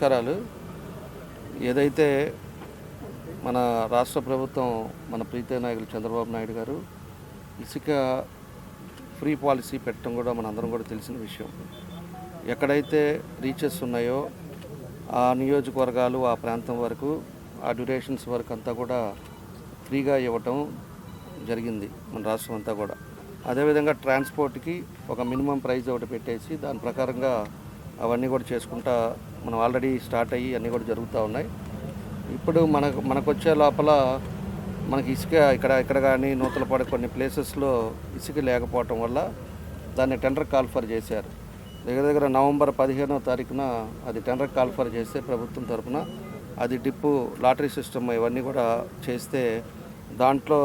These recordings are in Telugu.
నమస్కారాలు ఏదైతే మన రాష్ట్ర ప్రభుత్వం మన ప్రీతి నాయకులు చంద్రబాబు నాయుడు గారు ఇసుక ఫ్రీ పాలసీ పెట్టడం కూడా మన అందరం కూడా తెలిసిన విషయం. ఎక్కడైతే రీచెస్ ఉన్నాయో ఆ నియోజకవర్గాలు ఆ ప్రాంతం వరకు ఆ డ్యూరేషన్స్ వరకు అంతా కూడా ఫ్రీగా ఇవ్వటం జరిగింది మన రాష్ట్రం అంతా కూడా. అదేవిధంగా ట్రాన్స్పోర్ట్కి ఒక మినిమం ప్రైస్ ఒకటి పెట్టేసి దాని ప్రకారంగా అవన్నీ కూడా చేసుకుంటా మనం ఆల్రెడీ స్టార్ట్ అయ్యి అన్నీ కూడా జరుగుతూ ఉన్నాయి. ఇప్పుడు మనకు మనకు వచ్చే లోపల మనకి ఇసుక ఇక్కడ ఇక్కడ కానీ నూతలపాడు కొన్ని ప్లేసెస్లో ఇసుక లేకపోవటం వల్ల దాన్ని టెండర్ కాల్ఫర్ చేశారు. దగ్గర దగ్గర నవంబర్ పదిహేనో తారీఖున అది టెండర్ కాల్ఫర్ చేస్తే ప్రభుత్వం తరపున అది డిప్పు లాటరీ సిస్టమ్ ఇవన్నీ కూడా చేస్తే దాంట్లో?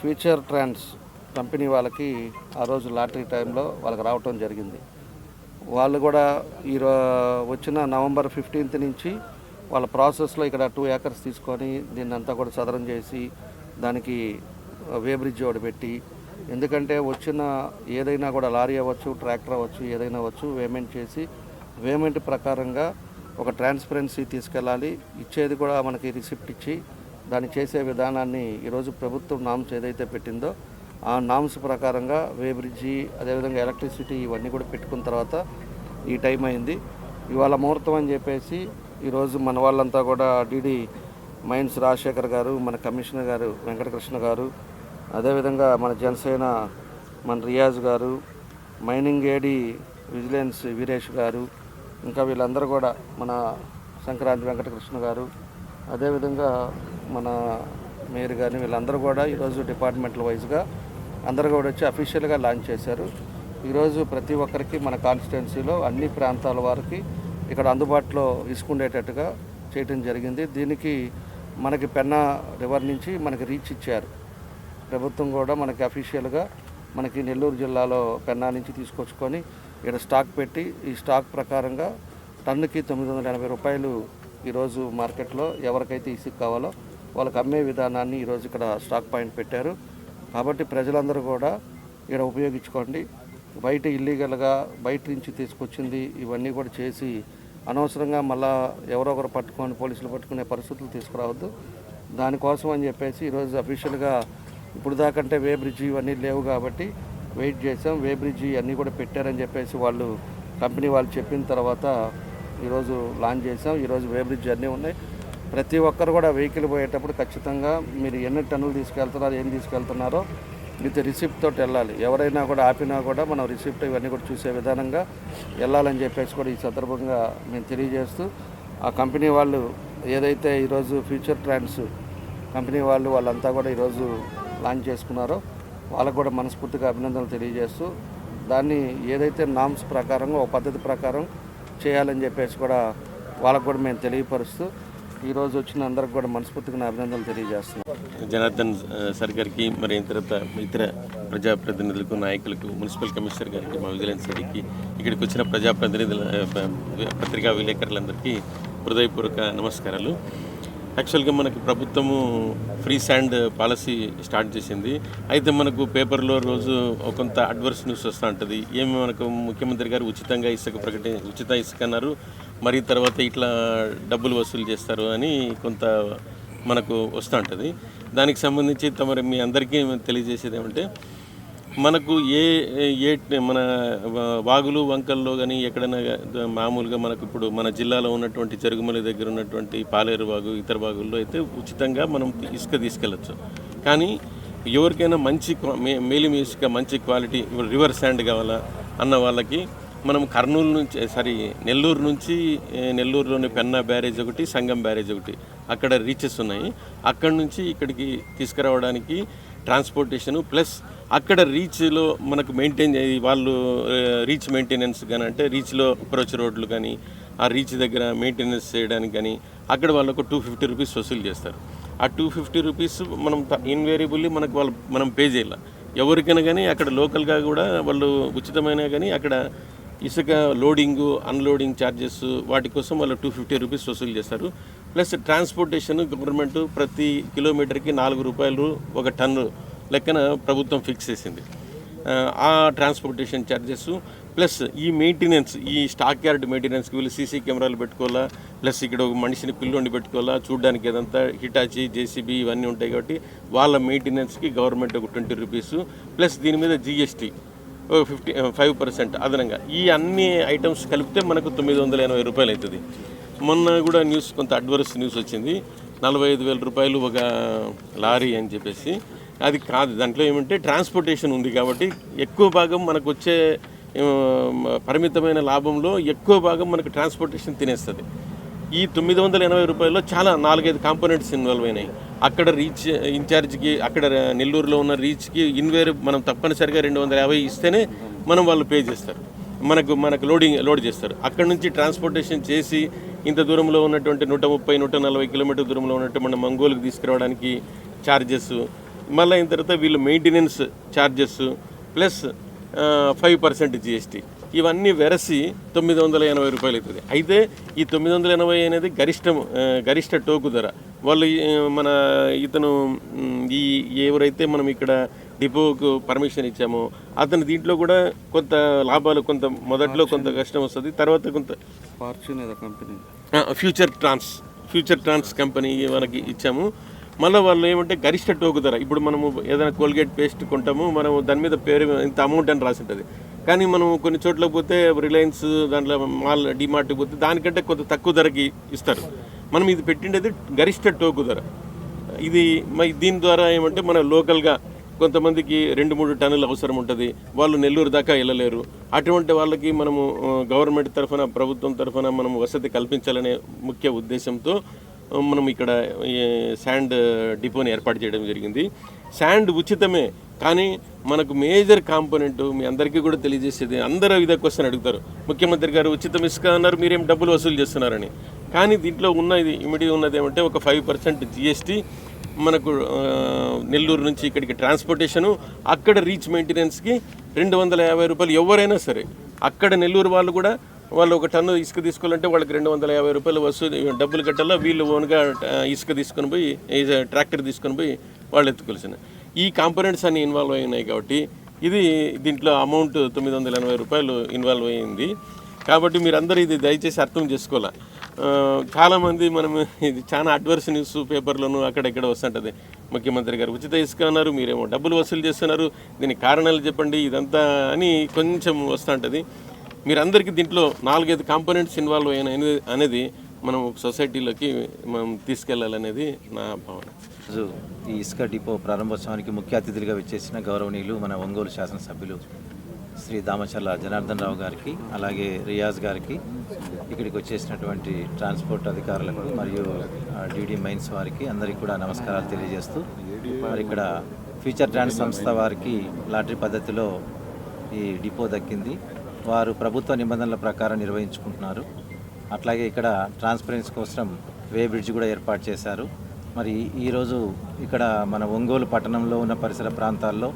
ఫ్యూచర్ ట్రాన్స్ కంపెనీ వాళ్ళకి ఆ రోజు లాటరీ టైంలో వాళ్ళకి రావటం జరిగింది. వాళ్ళు కూడా ఈ వచ్చిన నవంబర్ ఫిఫ్టీన్త్ నుంచి వాళ్ళ ప్రాసెస్లో ఇక్కడ టూ ఏకర్స్ తీసుకొని దీన్ని అంతా కూడా సదరం చేసి దానికి వే బ్రిడ్జ్ ఒకటి పెట్టి ఎందుకంటే వచ్చిన ఏదైనా కూడా లారీ అవ్వచ్చు ట్రాక్టర్ అవ్వచ్చు ఏదైనా అవ్వచ్చు పేమెంట్ చేసి పేమెంట్ ప్రకారంగా ఒక ట్రాన్స్పరెన్సీ తీసుకెళ్ళాలి. ఇచ్చేది కూడా మనకి రిసిప్ట్ ఇచ్చి దాన్ని చేసే విధానాన్ని ఈరోజు ప్రభుత్వం నామ్స్ ఏదైతే పెట్టిందో ఆ నామ్స్ ప్రకారంగా వేబ్రిడ్జి అదేవిధంగా ఎలక్ట్రిసిటీ ఇవన్నీ కూడా పెట్టుకున్న తర్వాత ఈ టైం అయింది. ఇవాళ ముహూర్తం అని చెప్పేసి ఈరోజు మన వాళ్ళంతా కూడా డిడి మైన్స్ రాజశేఖర్ గారు మన కమిషనర్ గారు వెంకటకృష్ణ గారు అదేవిధంగా మన జనసేన మన రియాజ్ గారు మైనింగ్ ఏడి విజిలెన్స్ వీరేష్ గారు ఇంకా వీళ్ళందరూ కూడా మన సంక్రాంతి వెంకటకృష్ణ గారు అదేవిధంగా మన మేయర్ గారిని వీళ్ళందరూ కూడా ఈరోజు డిపార్ట్మెంటల్ వైజ్గా అందరూ కూడా వచ్చి అఫీషియల్గా లాంచ్ చేశారు. ఈరోజు ప్రతి ఒక్కరికి మన కాన్స్టిట్యున్సీలో అన్ని ప్రాంతాల వారికి ఇక్కడ అందుబాటులో ఇసుకుండేటట్టుగా చేయటం జరిగింది. దీనికి మనకి పెన్నా రివర్ నుంచి మనకి రీచ్ ఇచ్చారు. ప్రభుత్వం కూడా మనకి అఫీషియల్గా మనకి నెల్లూరు జిల్లాలో పెన్నా నుంచి తీసుకొచ్చుకొని ఇక్కడ స్టాక్ పెట్టి ఈ స్టాక్ ప్రకారంగా టన్నుకి తొమ్మిది వందల ఎనభై రూపాయలు ఈరోజు మార్కెట్లో ఎవరికైతే ఇసుక కావాలో వాళ్ళకి అమ్మే విధానాన్ని ఈరోజు ఇక్కడ స్టాక్ పాయింట్ పెట్టారు. కాబట్టి ప్రజలందరూ కూడా ఇక్కడ ఉపయోగించుకోండి. బయట ఇల్లీగల్గా బయట నుంచి తీసుకొచ్చింది ఇవన్నీ కూడా చేసి అనవసరంగా మళ్ళా ఎవరో ఒకరు పట్టుకొని పోలీసులు పట్టుకునే పరిస్థితులు తీసుకురావద్దు. దానికోసం అని చెప్పేసి ఈరోజు అఫీషియల్గా ఇప్పుడు దాకంటే వే బ్రిడ్జి ఇవన్నీ లేవు కాబట్టి వెయిట్ చేసాం వే బ్రిడ్జి అన్నీ కూడా పెట్టారని చెప్పేసి వాళ్ళు కంపెనీ వాళ్ళు చెప్పిన తర్వాత ఈరోజు లాంచ్ చేసాం ఈరోజు వే బ్రిడ్జ్ అన్నీ ఉన్నాయి. ప్రతి ఒక్కరు కూడా వెహికల్ పోయేటప్పుడు ఖచ్చితంగా మీరు ఎన్ని టన్నులు తీసుకెళ్తున్నారో ఏం తీసుకెళ్తున్నారో విత్ రిసిప్ట్ తోటి వెళ్ళాలి. ఎవరైనా కూడా ఆపినా కూడా మనం రిసిప్ట్ ఇవన్నీ కూడా చూసే విధానంగా వెళ్ళాలని చెప్పేసి కూడా ఈ సందర్భంగా మేము తెలియజేస్తూ ఆ కంపెనీ వాళ్ళు ఏదైతే ఈరోజు ఫ్యూచర్ ట్రాన్స్ కంపెనీ వాళ్ళు వాళ్ళంతా కూడా ఈరోజు లాంచ్ చేసుకున్నారో వాళ్ళకు కూడా మనస్ఫూర్తిగా అభినందనలు తెలియజేస్తూ దాన్ని ఏదైతే నామ్స్ ప్రకారంగా ఒక పద్ధతి ప్రకారం చేయాలని చెప్పేసి కూడా వాళ్ళకు కూడా మేము తెలియపరుస్తూ ఈరోజు వచ్చిన అందరికి కూడా మనస్ఫూర్తిగా నా అభినందనలు తెలియజేస్తున్నాను. జనార్దన్ సార్ గారికి మరి ఇతర ఇతర ప్రజాప్రతినిధులకు నాయకులకు మున్సిపల్ కమిషనర్ గారికి మా విజిలెన్స్ సిటీకి ఇక్కడికి వచ్చిన ప్రజాప్రతినిధుల పత్రికా విలేకరులందరికీ హృదయపూర్వక నమస్కారాలు. యాక్చువల్గా మనకి ప్రభుత్వము ఫ్రీ శాండ్ పాలసీ స్టార్ట్ చేసింది. అయితే మనకు పేపర్లో రోజు కొంత అడ్వర్స్ న్యూస్ వస్తూ ఉంటుంది. ఏమి మనకు ముఖ్యమంత్రి గారు ఉచితంగా ఇసుక ప్రకటి ఉచిత ఇసుక అన్నారు. మరి తర్వాత ఇట్లా డబ్బులు వసూలు చేస్తారు అని కొంత మనకు వస్తూ ఉంటుంది. దానికి సంబంధించి తమరి మీ అందరికీ తెలియజేసేది ఏమంటే మనకు ఏ ఏ మన వాగులు వంకల్లో కానీ ఎక్కడైనా మామూలుగా మనకు ఇప్పుడు మన జిల్లాలో ఉన్నటువంటి చెరుగుమల దగ్గర ఉన్నటువంటి పాలేరు వాగు ఇతర వాగుల్లో అయితే ఉచితంగా మనం ఇసుక తీసుకెళ్ళచ్చు. కానీ ఎవరికైనా మంచి క్వా- మే- మేలిమి ఇసుక మంచి క్వాలిటీ ఇప్పుడు రివర్ శాండ్ కావాలా అన్న వాళ్ళకి మనం కర్నూలు నుంచి సారీ నెల్లూరు నుంచి నెల్లూరులోని పెన్నా బ్యారేజ్ ఒకటి సంగం బ్యారేజ్ ఒకటి అక్కడ రీచెస్ ఉన్నాయి. అక్కడ నుంచి ఇక్కడికి తీసుకురావడానికి ట్రాన్స్పోర్టేషను ప్లస్ అక్కడ రీచ్లో మనకు మెయింటైన్ వాళ్ళు రీచ్ మెయింటెనెన్స్ కానీ అంటే రీచ్లో అప్రోచ్ రోడ్లు కానీ ఆ రీచ్ దగ్గర మెయింటెనెన్స్ చేయడానికి కానీ అక్కడ వాళ్ళకు టూ ఫిఫ్టీ రూపీస్ వసూలు చేస్తారు. ఆ టూ ఫిఫ్టీ రూపీస్ మనం ఇన్వేరియబుల్లీ మనకు వాళ్ళు మనం పే చేయాలి. ఎవరికైనా కానీ అక్కడ లోకల్గా కూడా వాళ్ళు ఉచితమైన కానీ అక్కడ ఇసుక లోడింగు అన్లోడింగ్ ఛార్జెస్ వాటి కోసం వాళ్ళు టూ ఫిఫ్టీ రూపీస్ వసూలు చేస్తారు. ప్లస్ ట్రాన్స్పోర్టేషన్ గవర్నమెంట్ ప్రతి కిలోమీటర్కి నాలుగు రూపాయలు ఒక టన్ను లెక్కన ప్రభుత్వం ఫిక్స్ చేసింది. ఆ ట్రాన్స్పోర్టేషన్ ఛార్జెస్ ప్లస్ ఈ మెయింటెనెన్స్ ఈ స్టాక్ యార్డ్ మెయింటెనెన్స్కి వీళ్ళు సీసీ కెమెరాలు పెట్టుకోవాలా? ప్లస్ ఇక్కడ ఒక మనిషిని పిల్లోండి పెట్టుకోవాలా? చూడడానికి అదంతా హిటాచి జేసీబీ ఇవన్నీ ఉంటాయి కాబట్టి వాళ్ళ మెయింటెనెన్స్కి గవర్నమెంట్ ఒక ట్వంటీ రూపీస్ ప్లస్ దీని మీద జిఎస్టీ ఫిఫ్టీ ఫైవ్ పర్సెంట్ అదనంగా. ఈ అన్ని ఐటమ్స్ కలిపితే మనకు తొమ్మిది వందల ఎనభై రూపాయలు అవుతుంది మొన్న కూడా న్యూస్ కొంత అడ్వర్స్ న్యూస్ వచ్చింది. నలభై ఐదు వేల రూపాయలు ఒక లారీ అని చెప్పేసి. అది కాదు దాంట్లో ఏమంటే ట్రాన్స్పోర్టేషన్ ఉంది కాబట్టి ఎక్కువ భాగం మనకు వచ్చే పరిమితమైన లాభంలో ఎక్కువ భాగం మనకు ట్రాన్స్పోర్టేషన్ తినేస్తుంది. ఈ తొమ్మిది వందల ఎనభై రూపాయల్లో చాలా నాలుగైదు కాంపోనెంట్స్ ఇన్వాల్వ్ అయినాయి. అక్కడ రీచ్ ఇన్ఛార్జ్కి అక్కడ నెల్లూరులో ఉన్న రీచ్కి ఇన్వేర్ మనం తప్పనిసరిగా రెండు వందల యాభై ఇస్తేనే మనం వాళ్ళు పే చేస్తారు. మనకు మనకు లోడింగ్ లోడ్ చేస్తారు. అక్కడ నుంచి ట్రాన్స్పోర్టేషన్ చేసి ఇంత దూరంలో ఉన్నటువంటి నూట ముప్పై నూట నలభై కిలోమీటర్ దూరంలో ఉన్నటువంటి మన మంగోలుకి తీసుకురావడానికి ఛార్జెస్ మళ్ళీ అయిన తర్వాత వీళ్ళు maintenance charges plus five percent GST ఇవన్నీ వెరసి తొమ్మిది వందల ఎనభై రూపాయలు అవుతుంది అయితే ఈ తొమ్మిది వందల ఎనభై అనేది గరిష్టం గరిష్ట టోకు ధర. వాళ్ళు మన ఇతను ఈ ఎవరైతే మనం ఇక్కడ డిపోకు పర్మిషన్ ఇచ్చామో అతను దీంట్లో కూడా కొంత లాభాలు కొంత మొదట్లో కొంత కష్టం వస్తుంది తర్వాత కొంత fortune company future trans future trans company మనకి ఇచ్చాము. మళ్ళీ వాళ్ళు ఏమంటే గరిష్ట టోకు ధర ఇప్పుడు మనము ఏదైనా కోల్గేట్ పేస్ట్ కొంటాము మనం దాని మీద పేరు ఇంత అమౌంట్ అని రాసి ఉంటుంది. కానీ మనం కొన్ని చోట్ల పోతే రిలయన్స్ దాంట్లో మాల్ డిమార్ట్కి పోతే దానికంటే కొంత తక్కువ ధరకి ఇస్తారు. మనం ఇది పెట్టిండేది గరిష్ట టోకు ధర. ఇది దీని ద్వారా ఏమంటే మన లోకల్గా కొంతమందికి రెండు మూడు టన్నులు అవసరం ఉంటుంది. వాళ్ళు నెల్లూరు దాకా వెళ్ళలేరు అటువంటి వాళ్ళకి మనము గవర్నమెంట్ తరఫున ప్రభుత్వం తరఫున మనం వసతి కల్పించాలనే ముఖ్య ఉద్దేశంతో మనం ఇక్కడ శాండ్ డిపోని ఏర్పాటు చేయడం జరిగింది. శాండ్ ఉచితమే కానీ మనకు మేజర్ కాంపోనెంట్ మీ అందరికీ కూడా తెలియజేసేది అందరూ ఇదే క్వశ్చన్ అడుగుతారు. ముఖ్యమంత్రి గారు ఉచితం ఇసుక అన్నారు మీరేం డబ్బులు వసూలు చేస్తున్నారని. కానీ దీంట్లో ఉన్నది ఇమిడి ఉన్నది ఏమంటే ఒక ఫైవ్ పర్సెంట్ జిఎస్టీ మనకు నెల్లూరు నుంచి ఇక్కడికి ట్రాన్స్పోర్టేషను అక్కడ రీచ్ మెయింటెనెన్స్కి రెండు వందల యాభై రూపాయలు ఎవరైనా సరే అక్కడ నెల్లూరు వాళ్ళు కూడా వాళ్ళు ఒక టన్ను ఇసుక తీసుకోవాలంటే వాళ్ళకి రెండు వందల యాభై రూపాయలు వసూలు డబ్బులు కట్టాలా వీళ్ళు ఓన్గా ఇసుక తీసుకొని పోయి ట్రాక్టర్ తీసుకొని పోయి వాళ్ళు ఎత్తుకోవాల్సిన ఈ కాంపోనెంట్స్ అన్ని ఇన్వాల్వ్ అయి ఉన్నాయి కాబట్టి ఇది దీంట్లో అమౌంట్ తొమ్మిది వందల ఎనభై రూపాయలు ఇన్వాల్వ్ అయింది. కాబట్టి మీరందరూ ఇది దయచేసి అర్థం చేసుకోవాలి? చాలామంది మనం ఇది చాలా అడ్వర్స్ న్యూస్ పేపర్లోను అక్కడెక్కడ వస్తుంటుంది. ముఖ్యమంత్రి గారు ఉచిత ఇసుక అన్నారు మీరేమో డబ్బులు వసూలు చేస్తున్నారు దీనికి కారణాలు చెప్పండి ఇదంతా అని కొంచెం వస్తుంటుంది. మీరందరికీ దీంట్లో నాలుగైదు కాంపోనెంట్స్ ఇన్వాల్వ్ అయిన అనేది- మనం సొసైటీలోకి మనం తీసుకెళ్ళాలనేది నా భావన. ఈ ఇసుక డిపో ప్రారంభోత్సవానికి ముఖ్య అతిథులుగా విచ్చేసిన గౌరవనీయులు మన ఒంగోలు శాసనసభ్యులు శ్రీ దామచర్ల జనార్దన్ రావు గారికి అలాగే రియాజ్ గారికి ఇక్కడికి వచ్చేసినటువంటి ట్రాన్స్పోర్ట్ అధికారులకు మరియు డీడీ మైన్స్ వారికి అందరికీ కూడా నమస్కారాలు తెలియజేస్తూ మరి ఇక్కడ ఫ్యూచర్ ట్రాన్స్ సంస్థ వారికి లాటరీ పద్ధతిలో ఈ డిపో దక్కింది. వారు ప్రభుత్వ నిబంధనల ప్రకారం నిర్వహించుకుంటున్నారు. అట్లాగే ఇక్కడ ట్రాన్స్పరెన్సీ కోసం వే బ్రిడ్జ్ కూడా ఏర్పాటు చేశారు. మరి ఈరోజు ఇక్కడ మన ఒంగోలు పట్టణంలో ఉన్న పరిసర ప్రాంతాల్లో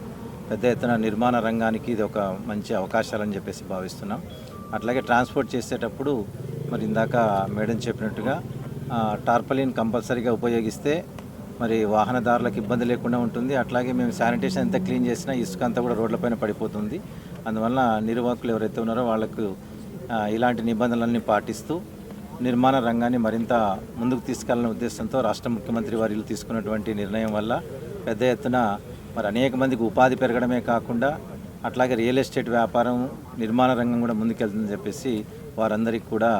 పెద్ద ఎత్తున నిర్మాణ రంగానికి ఇది ఒక మంచి అవకాశాలని చెప్పేసి భావిస్తున్నాం. అట్లాగే ట్రాన్స్పోర్ట్ చేసేటప్పుడు మరి ఇందాక మేడం చెప్పినట్టుగా టార్పలిన్ కంపల్సరీగా ఉపయోగిస్తే మరి వాహనదారులకు ఇబ్బంది లేకుండా ఉంటుంది. అట్లాగే మేము శానిటేషన్ ఎంత క్లీన్ చేసినా ఇసుక అంతా కూడా రోడ్లపైన పడిపోతుంది. అందువల్ల నిర్వాహకులు ఎవరైతే ఉన్నారో వాళ్ళకు ఇలాంటి నిబంధనలన్నీ పాటిస్తూ నిర్మాణ రంగాన్ని మరింత ముందుకు తీసుకెళ్ళనే ఉద్దేశంతో రాష్ట్ర ముఖ్యమంత్రి వారిలు తీసుకున్నటువంటి నిర్ణయం వల్ల పెద్ద ఎత్తున మరి అనేక మందికి ఉపాధి పెరగడమే కాకుండా అట్లాగే రియల్ ఎస్టేట్ వ్యాపారం నిర్మాణ రంగం కూడా ముందుకెళ్తుందని చెప్పేసి వారందరికీ కూడా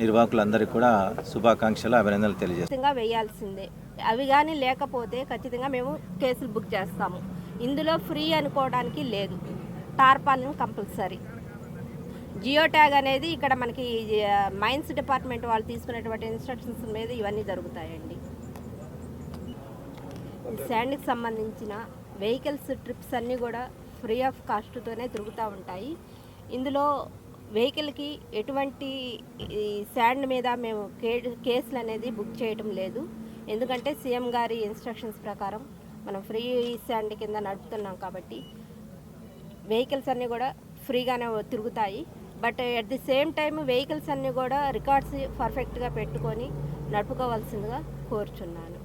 నిర్వాహకులందరికీ కూడా శుభాకాంక్షలు అభినందనలు తెలియజేస్తాను వేయాల్సిందే. అవి కానీ లేకపోతే ఖచ్చితంగా మేము కేసులు బుక్ చేస్తాము. ఇందులో ఫ్రీ అనుకోవడానికి లేదు. Tarpaulin compulsory. జియో ట్యాగ్ అనేది ఇక్కడ మనకి మైన్స్ డిపార్ట్మెంట్ వాళ్ళు తీసుకునేటువంటి ఇన్స్ట్రక్షన్స్ మీద ఇవన్నీ జరుగుతాయండి. శాండ్కి సంబంధించిన వెహికల్స్ ట్రిప్స్ అన్నీ కూడా ఫ్రీ ఆఫ్ కాస్ట్తోనే తిరుగుతూ ఉంటాయి. ఇందులో వెహికల్కి ఎటువంటి ఈ శాండ్ మీద మేము కే కేసులు అనేది బుక్ చేయటం లేదు. ఎందుకంటే సీఎం గారి ఇన్స్ట్రక్షన్స్ ప్రకారం మనం ఫ్రీ శాండ్ కింద నడుపుతున్నాం కాబట్టి వెహికల్స్ అన్నీ కూడా ఫ్రీగానే తిరుగుతాయి. But at the same time vehicles అన్నీ కూడా రికార్డ్స్ పర్ఫెక్ట్గా పెట్టుకొని నడుపుకోవాల్సిందిగా కోరుచున్నాను.